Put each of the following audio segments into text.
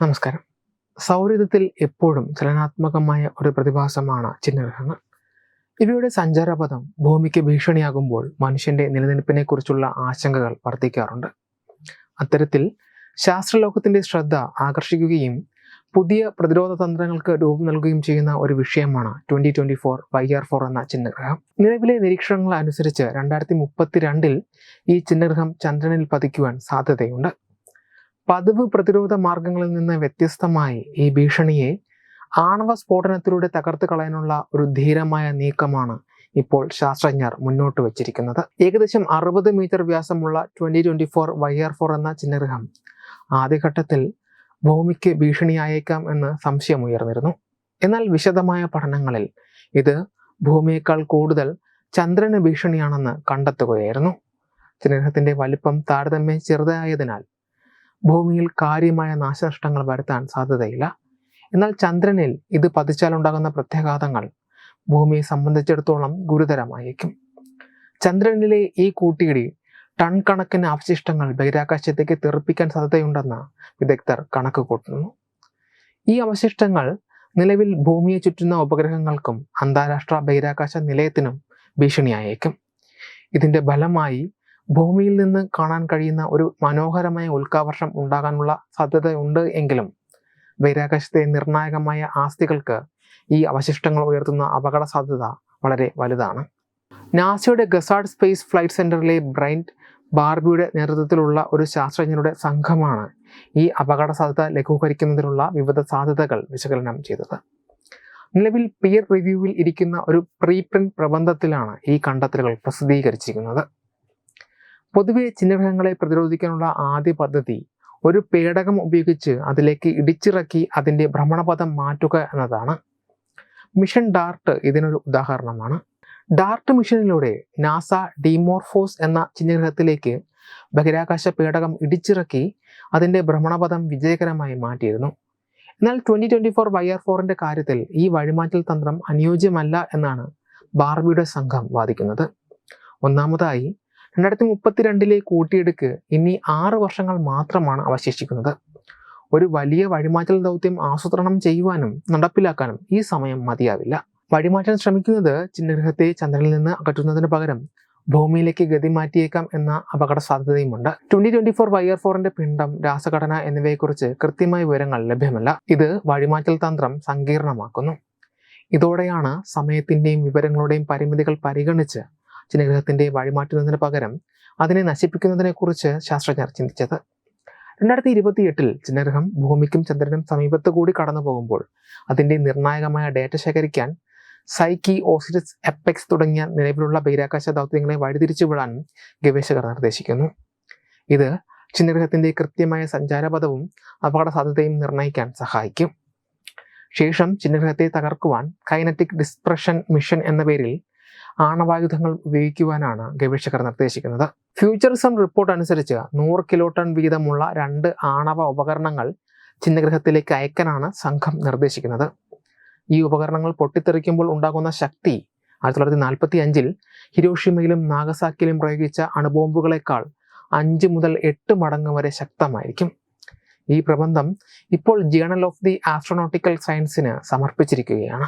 നമസ്കാരം. സൗരയുധത്തിൽ എപ്പോഴും ചലനാത്മകമായ ഒരു പ്രതിഭാസമാണ് ചിഹ്നഗ്രഹങ്ങൾ. ഇവയുടെ സഞ്ചാരപഥം ഭൂമിക്ക് ഭീഷണിയാകുമ്പോൾ മനുഷ്യന്റെ നിലനിൽപ്പിനെക്കുറിച്ചുള്ള ആശങ്കകൾ വർദ്ധിക്കാറുണ്ട്. അത്തരത്തിൽ ശാസ്ത്രലോകത്തിന്റെ ശ്രദ്ധ ആകർഷിക്കുകയും പുതിയ പ്രതിരോധ തന്ത്രങ്ങൾക്ക് രൂപം നൽകുകയും ചെയ്യുന്ന ഒരു വിഷയമാണ് twenty twenty four Y R four എന്ന ചിഹ്നഗ്രഹം. നിലവിലെ നിരീക്ഷണങ്ങൾ അനുസരിച്ച് രണ്ടായിരത്തി മുപ്പത്തിരണ്ടിൽ ഈ ചിഹ്നഗ്രഹം ചന്ദ്രനിൽ പതിക്കുവാൻ സാധ്യതയുണ്ട്. പതിവ് പ്രതിരോധ മാർഗങ്ങളിൽ നിന്ന് വ്യത്യസ്തമായി ഈ ഭീഷണിയെ ആണവ സ്ഫോടനത്തിലൂടെ തകർത്ത് കളയാനുള്ള ഒരു ധീരമായ നീക്കമാണ് ഇപ്പോൾ ശാസ്ത്രജ്ഞർ മുന്നോട്ട് വച്ചിരിക്കുന്നത്. ഏകദേശം അറുപത് മീറ്റർ വ്യാസമുള്ള twenty twenty four Y R four എന്ന ചിന്നഗ്രഹം ആദ്യഘട്ടത്തിൽ ഭൂമിക്ക് ഭീഷണിയായേക്കാം എന്ന് സംശയമുയർന്നിരുന്നു എന്നാൽ വിശദമായ പഠനങ്ങളിൽ ഇത് ഭൂമിയേക്കാൾ കൂടുതൽ ചന്ദ്രന് ഭീഷണിയാണെന്ന് കണ്ടെത്തുകയായിരുന്നു. ചിന്നഗ്രഹത്തിന്റെ വലിപ്പം താരതമ്യം ചെറുതായതിനാൽ ഭൂമിയിൽ കാര്യമായ നാശനഷ്ടങ്ങൾ വരുത്താൻ സാധ്യതയില്ല. എന്നാൽ ചന്ദ്രനിൽ ഇത് പതിച്ചാലുണ്ടാകുന്ന പ്രത്യാഘാതങ്ങൾ ഭൂമിയെ സംബന്ധിച്ചിടത്തോളം ഗുരുതരമായേക്കും. ചന്ദ്രനിലെ ഈ കൂട്ടിയിടി ടൺ കണക്കിന് അവശിഷ്ടങ്ങൾ ബഹിരാകാശത്തേക്ക് തെറിപ്പിക്കാൻ സാധ്യതയുണ്ടെന്ന് വിദഗ്ധർ കണക്ക് കൂട്ടുന്നു ഈ അവശിഷ്ടങ്ങൾ നിലവിൽ ഭൂമിയെ ചുറ്റുന്ന ഉപഗ്രഹങ്ങൾക്കും അന്താരാഷ്ട്ര ബഹിരാകാശ നിലയത്തിനും ഭീഷണിയായേക്കും. ഇതിന്റെ ഫലമായി ഭൂമിയിൽ നിന്ന് കാണാൻ കഴിയുന്ന ഒരു മനോഹരമായ ഉൽക്കാവർഷം ഉണ്ടാകാനുള്ള സാധ്യതയുണ്ട് എങ്കിലും ബഹിരാകാശത്തെ നിർണായകമായ ആസ്തികൾക്ക് ഈ അവശിഷ്ടങ്ങൾ ഉയർത്തുന്ന അപകട സാധ്യത വളരെ വലുതാണ്. നാസയുടെ ഗസാർഡ് സ്പേസ് ഫ്ലൈറ്റ് സെന്ററിലെ ബ്രൈൻഡ് ബാർബിയുടെ നേതൃത്വത്തിലുള്ള ഒരു ശാസ്ത്രജ്ഞരുടെ സംഘമാണ് ഈ അപകട സാധ്യത ലഘൂകരിക്കുന്നതിനുള്ള വിവിധ സാധ്യതകൾ വിശകലനം ചെയ്തത്. നിലവിൽ പിയർ റിവ്യൂവിൽ ഇരിക്കുന്ന ഒരു പ്രീ പ്രിന്റ് പ്രബന്ധത്തിലാണ് ഈ കണ്ടെത്തലുകൾ പ്രസിദ്ധീകരിച്ചിരിക്കുന്നത്. പൊതുവെ ചിഹ്നഗ്രഹങ്ങളെ പ്രതിരോധിക്കാനുള്ള ആദ്യ പദ്ധതി ഒരു പേടകം ഉപയോഗിച്ച് അതിലേക്ക് ഇടിച്ചിറക്കി അതിന്റെ ഭ്രമണപഥം മാറ്റുക എന്നതാണ്. മിഷൻ ഡാർട്ട് ഇതിനൊരു ഉദാഹരണമാണ്. ഡാർട്ട് മിഷനിലൂടെ നാസ ഡിമോർഫോസ് എന്ന ചിഹ്നഗ്രഹത്തിലേക്ക് ബഹിരാകാശ പേടകം ഇടിച്ചിറക്കി അതിന്റെ ഭ്രമണപഥം വിജയകരമായി മാറ്റിയിരുന്നു. എന്നാൽ twenty twenty four Y R ഫോറിന്റെ കാര്യത്തിൽ ഈ വഴിമാറ്റൽ തന്ത്രം അനുയോജ്യമല്ല എന്നാണ് ബാർബിയുടെ സംഘം വാദിക്കുന്നത്. ഒന്നാമതായി രണ്ടായിരത്തി മുപ്പത്തിരണ്ടിലെ കൂട്ടിയെടുക്ക് ഇനി ആറ് വർഷങ്ങൾ മാത്രമാണ് അവശേഷിക്കുന്നത്. ഒരു വലിയ വഴിമാറ്റൽ ദൗത്യം ആസൂത്രണം ചെയ്യുവാനും നടപ്പിലാക്കാനും ഈ സമയം മതിയാവില്ല. വഴിമാറ്റാൻ ശ്രമിക്കുന്നത് ചിഹ്നഗ്രഹത്തെ ചന്ദ്രനിൽ നിന്ന് അകറ്റുന്നതിന് പകരം ഭൂമിയിലേക്ക് ഗതി മാറ്റിയേക്കാം എന്ന അപകട സാധ്യതയുമുണ്ട് twenty twenty four Y R ഫോറിന്റെ പിണ്ഡം രാസഘടന എന്നിവയെക്കുറിച്ച് കൃത്യമായ വിവരങ്ങൾ ലഭ്യമല്ല. ഇത് വഴിമാറ്റൽ തന്ത്രം സങ്കീർണമാക്കുന്നു. ഇതോടെയാണ് സമയത്തിന്റെയും വിവരങ്ങളുടെയും പരിമിതികൾ പരിഗണിച്ച് ചിഹ്നഗ്രഹത്തിന്റെ വഴിമാറ്റുന്നതിന് പകരം അതിനെ നശിപ്പിക്കുന്നതിനെ കുറിച്ച് ശാസ്ത്രജ്ഞർ ചിന്തിച്ചത്. രണ്ടായിരത്തി ഇരുപത്തി എട്ടിൽ ചിഹ്നഗ്രഹം ഭൂമിക്കും ചന്ദ്രനും സമീപത്ത് കൂടി കടന്നു പോകുമ്പോൾ അതിന്റെ നിർണായകമായ ഡേറ്റ ശേഖരിക്കാൻ സൈക്കി ഓസിരിസ് എപ്പെക്സ് തുടങ്ങിയ നിലവിലുള്ള ബഹിരാകാശ ദൗത്യങ്ങളെ വഴിതിരിച്ചുവിടാൻ ഗവേഷകർ നിർദ്ദേശിക്കുന്നു. ഇത് ചിന്നഗ്രഹത്തിന്റെ കൃത്യമായ സഞ്ചാരപഥവും അപകട സാധ്യതയും നിർണയിക്കാൻ സഹായിക്കും. ശേഷം ചിന്നഗ്രഹത്തെ തകർക്കുവാൻ കൈനറ്റിക് ഡിസ്പ്രഷൻ മിഷൻ എന്ന പേരിൽ ആണവായുധങ്ങൾ ഉപയോഗിക്കുവാനാണ് ഗവേഷകർ നിർദ്ദേശിക്കുന്നത്. ഫ്യൂച്ചറിസം റിപ്പോർട്ട് അനുസരിച്ച് നൂറ് കിലോ ടൺ വീതമുള്ള രണ്ട് ആണവ ഉപകരണങ്ങൾ ചിഹ്നഗ്രഹത്തിലേക്ക് അയക്കാനാണ് സംഘം നിർദ്ദേശിക്കുന്നത്. ഈ ഉപകരണങ്ങൾ പൊട്ടിത്തെറിക്കുമ്പോൾ ഉണ്ടാകുന്ന ശക്തി ആയിരത്തി തൊള്ളായിരത്തി നാൽപ്പത്തി അഞ്ചിൽ ഹിരോഷിമയിലും നാഗസാക്കിലും പ്രയോഗിച്ച അണുബോംബുകളെക്കാൾ അഞ്ച് മുതൽ എട്ട് മടങ്ങ് വരെ ശക്തമായിരിക്കും. ഈ പ്രബന്ധം ഇപ്പോൾ ജേണൽ ഓഫ് ദി ആസ്ട്രോനോട്ടിക്കൽ സയൻസിന് സമർപ്പിച്ചിരിക്കുകയാണ്.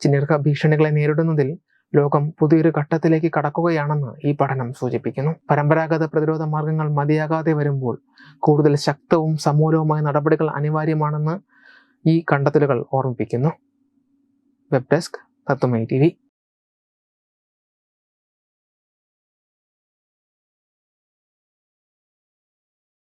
ചിന്നഗ്രഹ ഭീഷണികളെ നേരിടുന്നതിൽ ലോകം പുതിയൊരു ഘട്ടത്തിലേക്ക് കടക്കുകയാണെന്ന് ഈ പഠനം സൂചിപ്പിക്കുന്നു. പരമ്പരാഗത പ്രതിരോധ മാർഗങ്ങൾ മതിയാകാതെ വരുമ്പോൾ കൂടുതൽ ശക്തവും സമൂലവുമായ നടപടികൾ അനിവാര്യമാണെന്ന് ഈ കണ്ടെത്തലുകൾ ഓർമ്മിപ്പിക്കുന്നു. വെബ് ഡെസ്ക് തത്വമൈ ടി